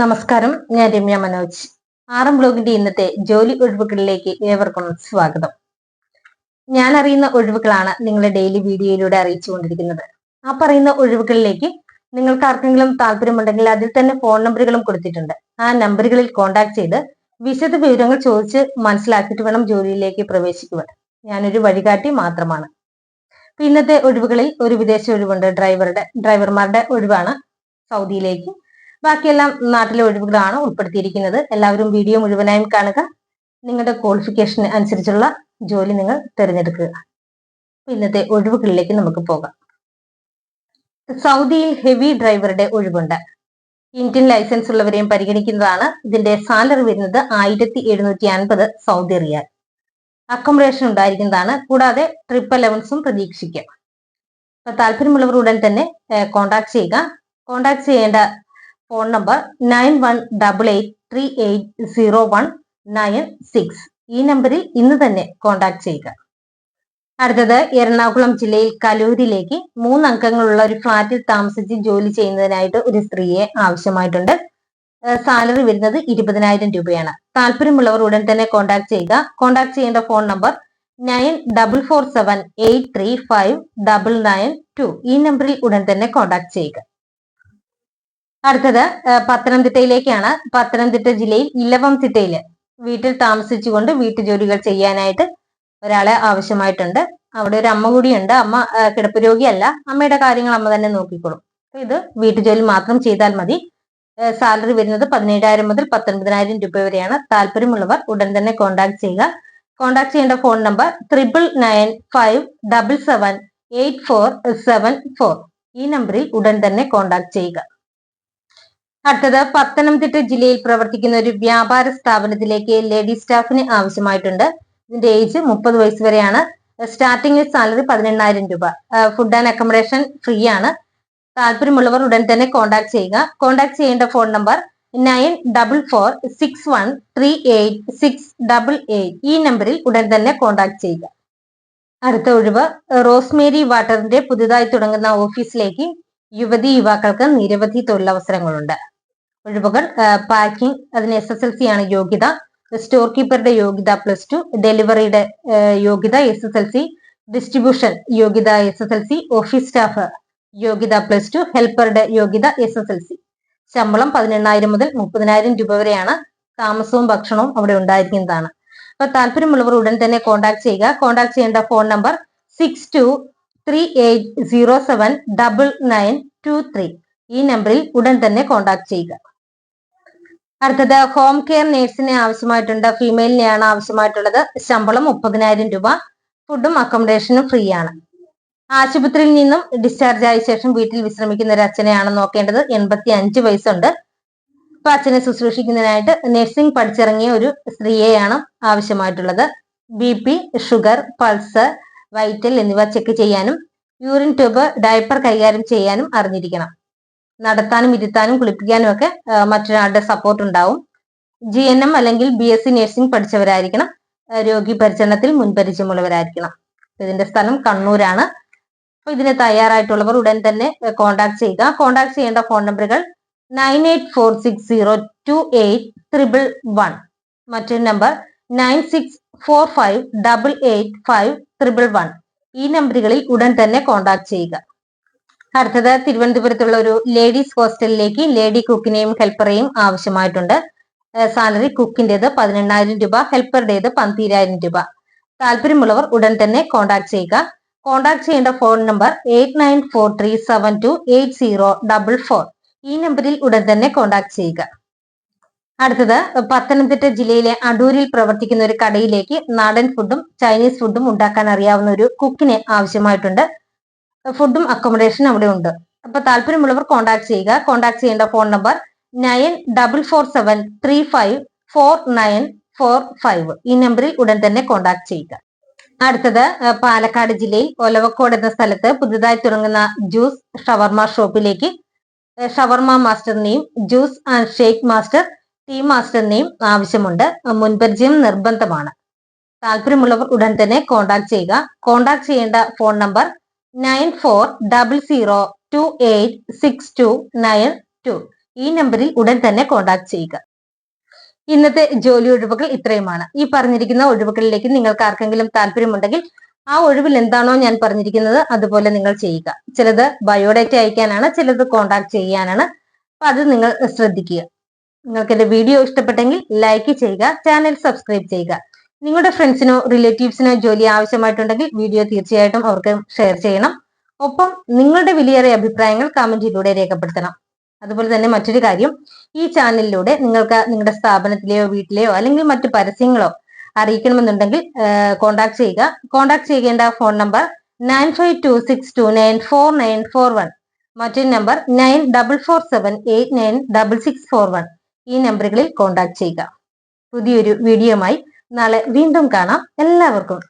നമസ്കാരം ഞാൻ രമ്യ മനോജ്. ആറം ബ്ലോഗിന്റെ ഇന്നത്തെ ജോലി ഒഴിവുകളിലേക്ക് ഏവർക്കും സ്വാഗതം. ഞാൻ അറിയുന്ന ഒഴിവുകളാണ് നിങ്ങളെ ഡെയിലി വീഡിയോയിലൂടെ അറിയിച്ചുകൊണ്ടിരിക്കുന്നത്. ആ പറയുന്ന ഒഴിവുകളിലേക്ക് നിങ്ങൾക്ക് ആർക്കെങ്കിലും താല്പര്യമുണ്ടെങ്കിൽ അതിൽ തന്നെ ഫോൺ നമ്പറുകളും കൊടുത്തിട്ടുണ്ട്. ആ നമ്പറുകളിൽ കോൺടാക്ട് ചെയ്ത് വിശദ വിവരങ്ങൾ ചോദിച്ച് മനസ്സിലാക്കിയിട്ട് വേണം ജോലിയിലേക്ക് പ്രവേശിക്കുവാൻ. ഞാനൊരു വഴികാട്ടി മാത്രമാണ്. ഇന്നത്തെ ഒഴിവുകളിൽ ഒരു വിദേശ ഒഴിവുണ്ട്. ഡ്രൈവറുടെ ഡ്രൈവർമാരുടെ ഒഴിവാണ് സൗദിയിലേക്ക് ബാക്കിയെല്ലാം നാട്ടിലെ ഒഴിവുകളാണ് ഉൾപ്പെടുത്തിയിരിക്കുന്നത്. എല്ലാവരും വീഡിയോ മുഴുവനായും കാണുക. നിങ്ങളുടെ ക്വാളിഫിക്കേഷന് അനുസരിച്ചുള്ള ജോലി നിങ്ങൾ തിരഞ്ഞെടുക്കുക. ഇന്നത്തെ ഒഴിവുകളിലേക്ക് നമുക്ക് പോകാം. സൗദിയിൽ ഹെവി ഡ്രൈവറുടെ ഒഴിവുണ്ട്. ഇന്ത്യൻ ലൈസൻസ് ഉള്ളവരെയും പരിഗണിക്കുന്നതാണ്. ഇതിന്റെ സാലറി വരുന്നത് ആയിരത്തി എഴുന്നൂറ്റി അൻപത് സൗദി റിയാൽ. അക്കോമഡേഷൻ ഉണ്ടായിരിക്കുന്നതാണ്. കൂടാതെ ട്രിപ്പ് അലവൻസും പ്രതീക്ഷിക്കാം. താല്പര്യമുള്ളവർ ഉടൻ തന്നെ കോൺടാക്ട് ചെയ്യുക. കോൺടാക്ട് ചെയ്യേണ്ട phone number nine one double eight three eight zero one nine six. ഈ നമ്പറിൽ ഇന്ന് തന്നെ കോൺടാക്ട് ചെയ്യുക. അടുത്തത് എറണാകുളം ജില്ലയിൽ കലൂരിലേക്ക് മൂന്ന് അംഗങ്ങളുള്ള ഒരു ഫ്ളാറ്റിൽ താമസിച്ച് ജോലി ചെയ്യുന്നതിനായിട്ട് ഒരു സ്ത്രീയെ ആവശ്യമായിട്ടുണ്ട്. സാലറി വരുന്നത് ഇരുപതിനായിരം രൂപയാണ്. താല്പര്യമുള്ളവർ ഉടൻ തന്നെ കോൺടാക്ട് ചെയ്യുക. കോൺടാക്ട് ചെയ്യേണ്ട phone number nine double four seven eight three five double nine two. ഈ നമ്പറിൽ ഉടൻ തന്നെ കോൺടാക്ട് ചെയ്യുക. അടുത്തത് പത്തനംതിട്ടയിലേക്കാണ്. പത്തനംതിട്ട ജില്ലയിൽ ഇലവം തിട്ടയിൽ വീട്ടിൽ താമസിച്ചുകൊണ്ട് വീട്ടു ജോലികൾ ചെയ്യാനായിട്ട് ഒരാളെ ആവശ്യമായിട്ടുണ്ട്. അവിടെ ഒരു അമ്മ കൂടിയുണ്ട്. അമ്മ കിടപ്പ് രോഗിയല്ല. അമ്മയുടെ കാര്യങ്ങൾ അമ്മ തന്നെ നോക്കിക്കോളും. ഇത് വീട്ടുജോലി മാത്രം ചെയ്താൽ മതി. സാലറി വരുന്നത് പതിനേഴായിരം മുതൽ പത്തൊൻപതിനായിരം രൂപ വരെയാണ്. താല്പര്യമുള്ളവർ ഉടൻ തന്നെ കോൺടാക്ട് ചെയ്യുക. കോൺടാക്ട് ചെയ്യേണ്ട phone number triple nine five double seven eight four seven four. ഈ നമ്പറിൽ ഉടൻ തന്നെ കോൺടാക്ട് ചെയ്യുക. അടുത്തത് പത്തനംതിട്ട ജില്ലയിൽ പ്രവർത്തിക്കുന്ന ഒരു വ്യാപാര സ്ഥാപനത്തിലേക്ക് ലേഡി സ്റ്റാഫിന് ആവശ്യമായിട്ടുണ്ട്. ഇതിന്റെ ഏജ് മുപ്പത് വയസ്സ് വരെയാണ്. സ്റ്റാർട്ടിംഗ് സാലറി പതിനെണ്ണായിരം രൂപ. ഫുഡ് ആൻഡ് അക്കോമഡേഷൻ ഫ്രീ ആണ്. താല്പര്യമുള്ളവർ ഉടൻ തന്നെ കോൺടാക്ട് ചെയ്യുക. കോൺടാക്ട് ചെയ്യേണ്ട phone number nine double four six one three eight six double eight ഈ നമ്പറിൽ ഉടൻ തന്നെ കോൺടാക്ട് ചെയ്യുക. അടുത്ത ഒഴിവ് റോസ്മേരി വാട്ടറിന്റെ പുതുതായി തുടങ്ങുന്ന ഓഫീസിലേക്ക് യുവതി യുവാക്കൾക്ക് നിരവധി തൊഴിലവസരങ്ങളുണ്ട്. ഒഴിവുകൾ പാക്കിംഗ് അതിന് എസ് എസ് എൽ സി ആണ് യോഗ്യത. സ്റ്റോർ കീപ്പറുടെ യോഗ്യത പ്ലസ് ടു ഡെലിവറിയുടെ യോഗ്യത S S L C distribution യോഗ്യത S S L C office staff യോഗ്യത പ്ലസ് ടു ഹെൽപ്പറുടെ യോഗ്യത എസ് എസ് എൽ സി ശമ്പളം പതിനെണ്ണായിരം മുതൽ മുപ്പതിനായിരം രൂപ വരെയാണ്. താമസവും ഭക്ഷണവും അവിടെ ഉണ്ടായിരിക്കുന്നതാണ്. അപ്പൊ താല്പര്യമുള്ളവർ ഉടൻ തന്നെ കോൺടാക്ട് ചെയ്യുക. കോൺടാക്ട് ചെയ്യേണ്ട phone number six two three eight zero seven double nine two three ഈ നമ്പറിൽ ഉടൻ തന്നെ കോൺടാക്ട് ചെയ്യുക. അടുത്തത് ഹോം കെയർ നേഴ്സിനെ ആവശ്യമായിട്ടുണ്ട്. ഫീമെയിലിനെയാണ് ആവശ്യമായിട്ടുള്ളത്. ശമ്പളം മുപ്പതിനായിരം രൂപ. ഫുഡും അക്കോമഡേഷനും ഫ്രീ ആണ്. ആശുപത്രിയിൽ നിന്നും ഡിസ്ചാർജ് ആയ ശേഷം വീട്ടിൽ വിശ്രമിക്കുന്ന ഒരു അച്ഛനെയാണ് നോക്കേണ്ടത്. എൺപത്തി അഞ്ച് വയസ്സുണ്ട്. അപ്പൊ അച്ഛനെ ശുശ്രൂഷിക്കുന്നതിനായിട്ട് നഴ്സിംഗ് പഠിച്ചിറങ്ങിയ ഒരു സ്ത്രീയെയാണ് ആവശ്യമായിട്ടുള്ളത്. B P sugar pulse vital എന്നിവ ചെക്ക് ചെയ്യാനും യൂറിൻ ട്യൂബ് ഡയപ്പർ കൈകാര്യം ചെയ്യാനും അറിഞ്ഞിരിക്കണം. നടത്താനും ഇരുത്താനും കുളിപ്പിക്കാനും ഒക്കെ മറ്റൊരാളുടെ സപ്പോർട്ട് ഉണ്ടാവും. ജി എൻ എം അല്ലെങ്കിൽ ബി എസ് സി നഴ്സിംഗ് പഠിച്ചവരായിരിക്കണം. രോഗി പരിചരണത്തിൽ മുൻപരിചയമുള്ളവരായിരിക്കണം. ഇതിന്റെ സ്ഥലം കണ്ണൂരാണ്. അപ്പൊ ഇതിന് തയ്യാറായിട്ടുള്ളവർ ഉടൻ തന്നെ കോൺടാക്ട് ചെയ്യുക. കോൺടാക്ട് ചെയ്യേണ്ട ഫോൺ നമ്പറുകൾ nine eight four six zero two eight triple one. മറ്റൊരു number nine six four five double eight five triple one. ഈ നമ്പറുകളിൽ ഉടൻ തന്നെ കോൺടാക്ട് ചെയ്യുക. അടുത്തത് തിരുവനന്തപുരത്തുള്ള ഒരു ലേഡീസ് ഹോസ്റ്റലിലേക്ക് ലേഡി കുക്കിനെയും ഹെൽപ്പറേയും ആവശ്യമായിട്ടുണ്ട്. സാലറി കുക്കിന്റെത് പതിനെണ്ണായിരം രൂപ ഹെൽപ്പറുടേത് പന്തീരായിരം രൂപ. താല്പര്യമുള്ളവർ ഉടൻ തന്നെ കോൺടാക്ട് ചെയ്യുക. കോൺടാക്ട് ചെയ്യേണ്ട phone number eight nine four three seven two eight zero double four. ഈ നമ്പറിൽ ഉടൻ തന്നെ കോൺടാക്ട് ചെയ്യുക. അടുത്തത് പത്തനംതിട്ട ജില്ലയിലെ അടൂരിൽ പ്രവർത്തിക്കുന്ന ഒരു കടയിലേക്ക് നാടൻ ഫുഡും ചൈനീസ് ഫുഡും ഉണ്ടാക്കാൻ അറിയാവുന്ന ഒരു കുക്കിനെ ആവശ്യമായിട്ടുണ്ട്. ഫുഡും അക്കോമഡേഷനും അവിടെ ഉണ്ട്. അപ്പൊ താല്പര്യമുള്ളവർ കോൺടാക്ട് ചെയ്യുക. കോൺടാക്ട് ചെയ്യേണ്ട phone number nine double four seven three five four nine four five ഈ നമ്പറിൽ ഉടൻ തന്നെ കോൺടാക്ട് ചെയ്യുക. അടുത്തത് പാലക്കാട് ജില്ലയിൽ ഒലവക്കോട് എന്ന സ്ഥലത്ത് പുതുതായി തുടങ്ങുന്ന ജ്യൂസ് ഷവർമ ഷോപ്പിലേക്ക് shawarma മാസ്റ്ററിനെയും juice and shake master tea മാസ്റ്ററിനെയും ആവശ്യമുണ്ട്. മുൻപരിചയം നിർബന്ധമാണ്. താല്പര്യമുള്ളവർ ഉടൻ തന്നെ കോൺടാക്ട് ചെയ്യുക. കോൺടാക്ട് ചെയ്യേണ്ട phone number nine four double zero two eight six two nine two ഈ നമ്പറിൽ ഉടൻ തന്നെ കോൺടാക്ട് ചെയ്യുക. ഇന്നത്തെ ജോലി ഒഴിവുകൾ ഇത്രയുമാണ്. ഈ പറഞ്ഞിരിക്കുന്ന ഒഴിവുകളിലേക്ക് നിങ്ങൾക്ക് ആർക്കെങ്കിലും താല്പര്യമുണ്ടെങ്കിൽ ആ ഒഴിവിൽ എന്താണോ ഞാൻ പറഞ്ഞിരിക്കുന്നത് അതുപോലെ നിങ്ങൾ ചെയ്യുക. ചിലത് ബയോഡേറ്റ അയക്കാനാണ് ചിലത് കോൺടാക്ട് ചെയ്യാനാണ്. അപ്പൊ അത് നിങ്ങൾ ശ്രദ്ധിക്കുക. നിങ്ങൾക്ക് എന്റെ വീഡിയോ ഇഷ്ടപ്പെട്ടെങ്കിൽ ലൈക്ക് ചെയ്യുക ചാനൽ സബ്സ്ക്രൈബ് ചെയ്യുക. നിങ്ങളുടെ ഫ്രണ്ട്സിനോ റിലേറ്റീവ്സിനോ ജോലി ആവശ്യമായിട്ടുണ്ടെങ്കിൽ വീഡിയോ തീർച്ചയായിട്ടും അവർക്ക് ഷെയർ ചെയ്യണം. ഒപ്പം നിങ്ങളുടെ വിലയേറിയ അഭിപ്രായങ്ങൾ കമന്റിലൂടെ രേഖപ്പെടുത്തണം. അതുപോലെ തന്നെ മറ്റൊരു കാര്യം ഈ ചാനലിലൂടെ നിങ്ങൾക്ക് നിങ്ങളുടെ സ്ഥാപനത്തിലെയോ വീട്ടിലെയോ അല്ലെങ്കിൽ മറ്റു പരസ്യങ്ങളോ അറിയിക്കണമെന്നുണ്ടെങ്കിൽ കോൺടാക്ട് ചെയ്യുക. കോൺടാക്ട് ചെയ്യേണ്ട phone number nine five two six two nine four nine four one മറ്റൊരു number nine double four seven eight nine double six four one ഈ നമ്പറുകളിൽ കോൺടാക്ട് ചെയ്യുക. പുതിയൊരു വീഡിയോയുമായി നാളെ വീണ്ടും കാണാം. എല്ലാവർക്കും